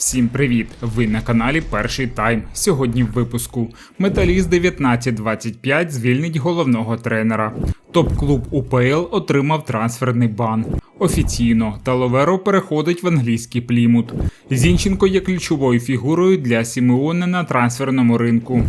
Всім привіт! Ви на каналі Перший Тайм. Сьогодні в випуску Металіст 1925 звільнить головного тренера. Топ-клуб УПЛ отримав трансферний бан. Офіційно Таловеро переходить в англійський плімут. Зінченко є ключовою фігурою для Сімеони на трансферному ринку.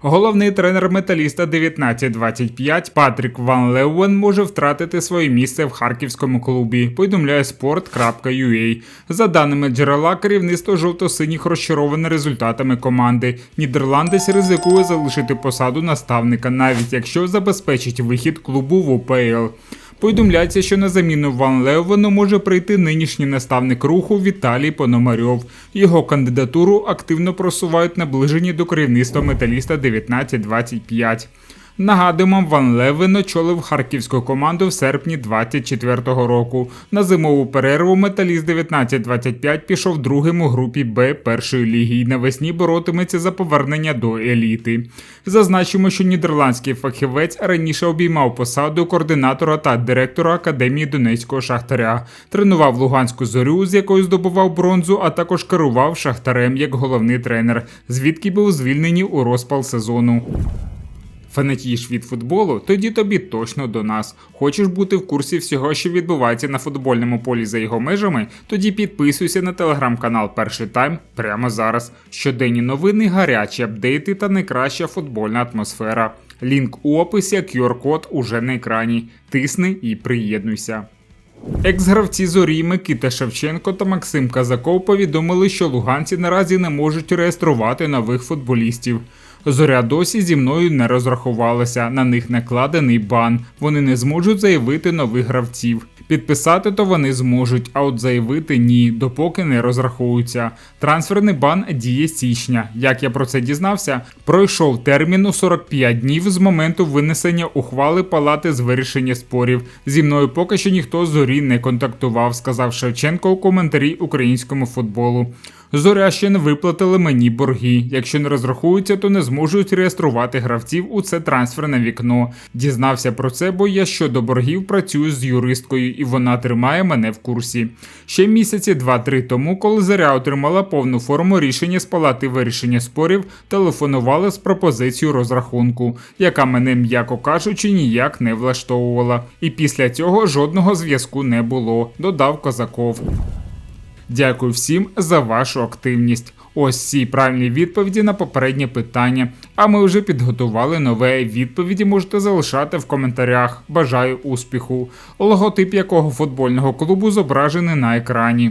Головний тренер металіста 1925 Патрік Ван Леуен може втратити своє місце в харківському клубі. Повідомляє sport.ua. За даними джерела, керівництво жовто-синіх розчароване результатами команди. Нідерландець ризикує залишити посаду наставника, навіть якщо забезпечить вихід клубу в УПЛ. Повідомляється, що на заміну Ван Левену може прийти нинішній наставник руху Віталій Пономарьов. Його кандидатуру активно просувають наближені до керівництва металіста 1925. Нагадуємо, Ван Левен очолив харківську команду в серпні 24-го року. На зимову перерву металіст 1925 пішов другим у групі Б першої ліги і навесні боротиметься за повернення до еліти. Зазначимо, що нідерландський фахівець раніше обіймав посаду координатора та директора академії Донецького шахтаря, тренував Луганську зорю, з якою здобував бронзу, а також керував шахтарем як головний тренер, звідки був звільнені у розпал сезону. Фанатієш від футболу, тоді тобі точно до нас. Хочеш бути в курсі всього, що відбувається на футбольному полі за його межами? Тоді підписуйся на телеграм-канал Перший Тайм прямо зараз. Щоденні новини, гарячі апдейти та найкраща футбольна атмосфера. Лінк у описі, QR-код уже на екрані. Тисни і приєднуйся. Екс-гравці зорі Микита Шевченко та Максим Казаков повідомили, що луганці наразі не можуть реєструвати нових футболістів. Зоря досі зі мною не розрахувалася, на них накладений бан. Вони не зможуть заявити нових гравців. Підписати то вони зможуть, а от заявити ні, допоки не розрахуються. Трансферний бан діє з січня. Як я про це дізнався, пройшов термін у 45 днів з моменту винесення ухвали палати з вирішення спорів. Зі мною поки що ніхто зорі не контактував, сказав Шевченко у коментарі українському футболу. Зоря ще не виплатили мені борги. Якщо не розрахуються, то не зможуть реєструвати гравців у це трансферне вікно. Дізнався про це, бо я щодо боргів працюю з юристкою, і вона тримає мене в курсі. Ще місяці два-три тому, коли Зоря отримала повну форму рішення з палати вирішення спорів, телефонували з пропозицією розрахунку, яка мене, м'яко кажучи, ніяк не влаштовувала. І після цього жодного зв'язку не було. Додав Козаков. Дякую всім за вашу активність. Ось ці правильні відповіді на попереднє питання. А ми вже підготували нове відповіді. Можете залишати в коментарях. Бажаю успіху. Логотип якого футбольного клубу зображений на екрані.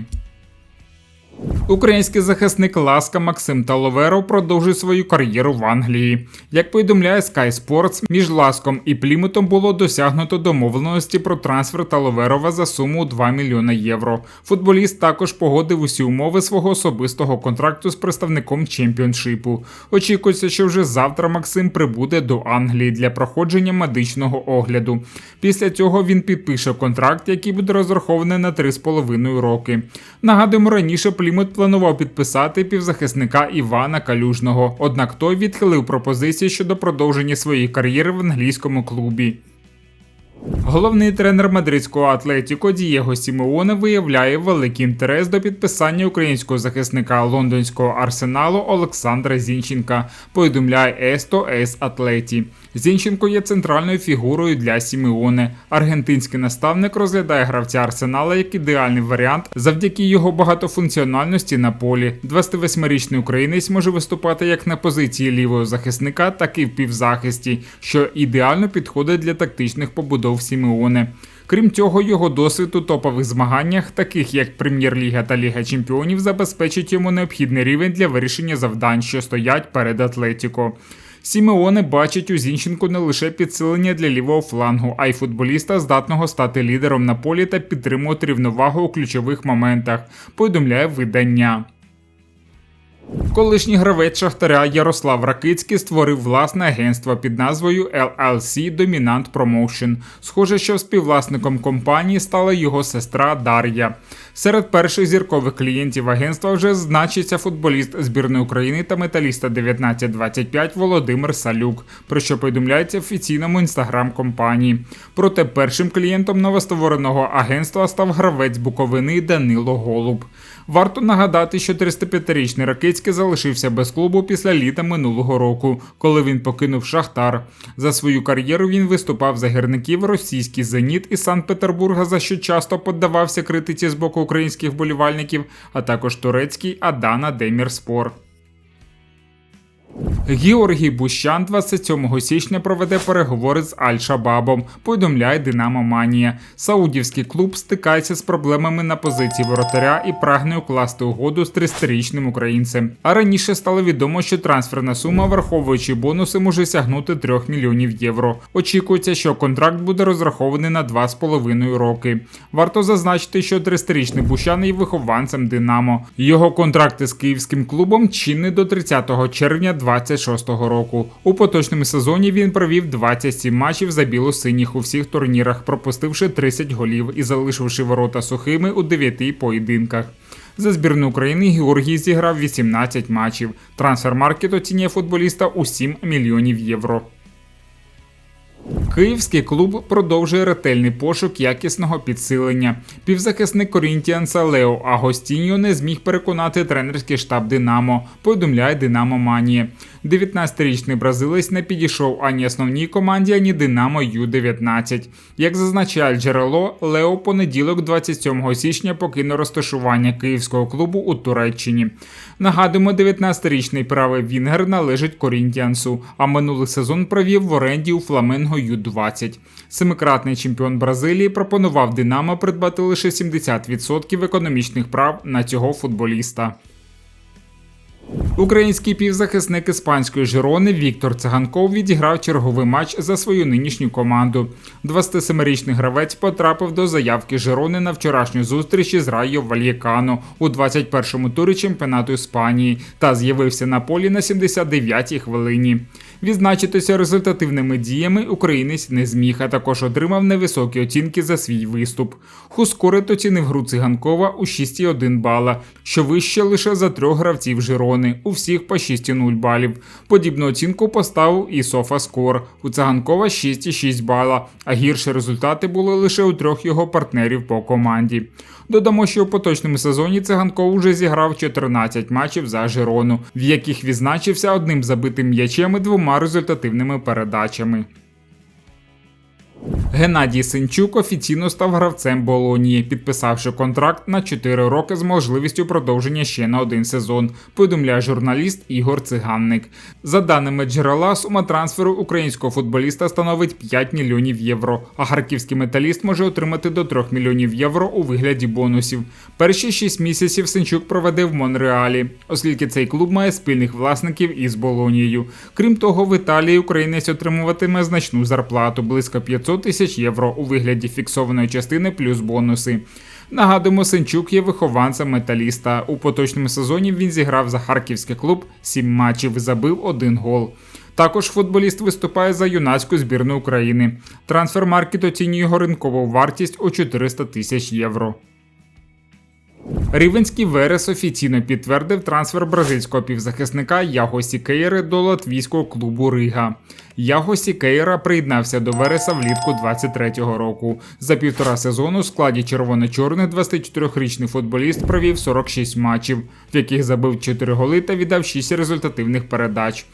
Український захисник Ласка Максим Таловеро продовжує свою кар'єру в Англії. Як повідомляє Sky Sports, між Ласком і Плімутом було досягнуто домовленості про трансфер Таловерова за суму 2 мільйона євро. Футболіст також погодив усі умови свого особистого контракту з представником чемпіоншипу. Очікується, що вже завтра Максим прибуде до Англії для проходження медичного огляду. Після цього він підпише контракт, який буде розрахований на 3,5 роки. Нагадуємо, раніше Плімут планував підписати півзахисника Івана Калюжного, однак той відхилив пропозиції щодо продовження своєї кар'єри в англійському клубі. Головний тренер мадридського Атлетіко Дієго Сімеоне виявляє великий інтерес до підписання українського захисника лондонського арсеналу Олександра Зінченка. Повідомляє Есто Ес Атлеті. Зінченко є центральною фігурою для Сімеоне. Аргентинський наставник розглядає гравця арсенала як ідеальний варіант завдяки його багатофункціональності на полі. 28-річний українець може виступати як на позиції лівого захисника, так і в півзахисті, що ідеально підходить для тактичних побудов Сімеоне. Крім цього, його досвід у топових змаганнях, таких як Прем'єр-ліга та Ліга Чемпіонів, забезпечить йому необхідний рівень для вирішення завдань, що стоять перед Атлетіко. Сімеоне бачить у Зінченку не лише підсилення для лівого флангу, а й футболіста, здатного стати лідером на полі та підтримувати рівновагу у ключових моментах. Повідомляє видання. Колишній гравець Шахтаря Ярослав Ракицький створив власне агентство під назвою LLC Dominant Promotion. Схоже, що співвласником компанії стала його сестра Дар'я. Серед перших зіркових клієнтів агентства вже значиться футболіст збірної України та металіста 1925 Володимир Салюк, про що повідомляється в офіційному інстаграм компанії. Проте першим клієнтом новоствореного агентства став гравець Буковини Данило Голуб. Варто нагадати, що 35-річний Ракицький залишився без клубу після літа минулого року, коли він покинув Шахтар. За свою кар'єру він виступав за гірників російський Зеніт із Санкт-Петербурга, за що часто піддавався критиці з боку українських болівальників, а також турецький Адана Демірспор. Георгій Бущан 27 січня проведе переговори з Аль-Шабабом, повідомляє Динамо Манія. Саудівський клуб стикається з проблемами на позиції воротаря і прагне укласти угоду з 30-річним українцем. А раніше стало відомо, що трансферна сума, враховуючи бонуси, може сягнути 3 мільйонів євро. Очікується, що контракт буде розрахований на 2,5 роки. Варто зазначити, що 30-річний Бущан є вихованцем Динамо. Його контракти з київським клубом чинний до 30 червня 26-го року. У поточному сезоні він провів 27 матчів за біло-синіх у всіх турнірах, пропустивши 30 голів і залишивши ворота сухими у 9 поєдинках. За збірну України Георгій зіграв 18 матчів. Трансфермаркет оцінює футболіста у 7 мільйонів євро. Київський клуб продовжує ретельний пошук якісного підсилення. Півзахисник Корінтіанса Лео Агостіньо не зміг переконати тренерський штаб Динамо. Повідомляє Динамо Манія. 19-річний бразилець не підійшов ані основній команді, ані Динамо Ю-19. Як зазначає джерело, Лео понеділок, 27 січня, покинув розташування київського клубу у Туреччині. Нагадуємо, 19-річний правий Вінгер належить Корінтіансу, а минулий сезон провів в оренді у Фламенго Ю-20. Семикратний чемпіон Бразилії пропонував Динамо придбати лише 70% економічних прав на цього футболіста. Український півзахисник іспанської Жирони Віктор Циганков відіграв черговий матч за свою нинішню команду. 27-річний гравець потрапив до заявки Жирони на вчорашню зустріч із Райо Вальєкано у 21-му турі чемпіонату Іспанії та з'явився на полі на 79-й хвилині. Відзначитися результативними діями українець не зміг, а також отримав невисокі оцінки за свій виступ. Хускорит оцінив гру циганкова у 6,1 бала, що вище лише за трьох гравців Жирони, у всіх по 6,0 балів. Подібну оцінку поставив і Скор. У циганкова 6,6 бала, а гірші результати були лише у трьох його партнерів по команді. Додамо, що у поточному сезоні циганков уже зіграв 14 матчів за Жирону, в яких відзначився одним забитим м'ячем і двома результативними передачами. Геннадій Синчук офіційно став гравцем Болонії, підписавши контракт на 4 роки з можливістю продовження ще на один сезон. Повідомляє журналіст Ігор Циганник. За даними джерела, сума трансферу українського футболіста становить 5 мільйонів євро. А харківський металіст може отримати до 3 мільйонів євро у вигляді бонусів. Перші 6 місяців Синчук проведе в Монреалі, оскільки цей клуб має спільних власників із Болонією. Крім того, в Італії українець отримуватиме значну зарплату близько 500 тисяч євро у вигляді фіксованої частини плюс бонуси. Нагадуємо, Сенчук є вихованцем металіста. У поточному сезоні він зіграв за харківський клуб 7 матчів забив один гол. Також футболіст виступає за юнацьку збірну України. Трансфермаркет оцінює його ринкову вартість у 400 тисяч євро. Рівенський Верес офіційно підтвердив трансфер бразильського півзахисника Яго Сікейри до латвійського клубу Рига. Яго Сікейра приєднався до Вереса влітку 23-го року. За півтора сезону у складі червоно-чорних 24-річний футболіст провів 46 матчів, в яких забив 4 голи та віддав 6 результативних передач.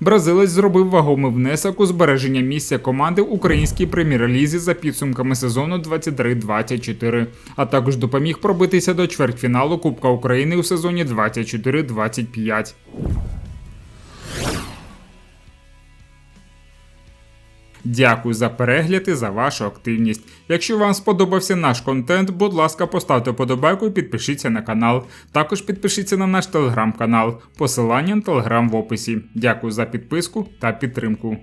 Бразилець зробив вагомий внесок у збереження місця команди в українській прем'єр-лізі за підсумками сезону 23-24, а також допоміг пробитися до чвертьфіналу Кубка України у сезоні 24-25. Дякую за перегляд і за вашу активність. Якщо вам сподобався наш контент, будь ласка, поставте подобайку і підпишіться на канал. Також підпишіться на наш телеграм-канал. Посилання на телеграм в описі. Дякую за підписку та підтримку.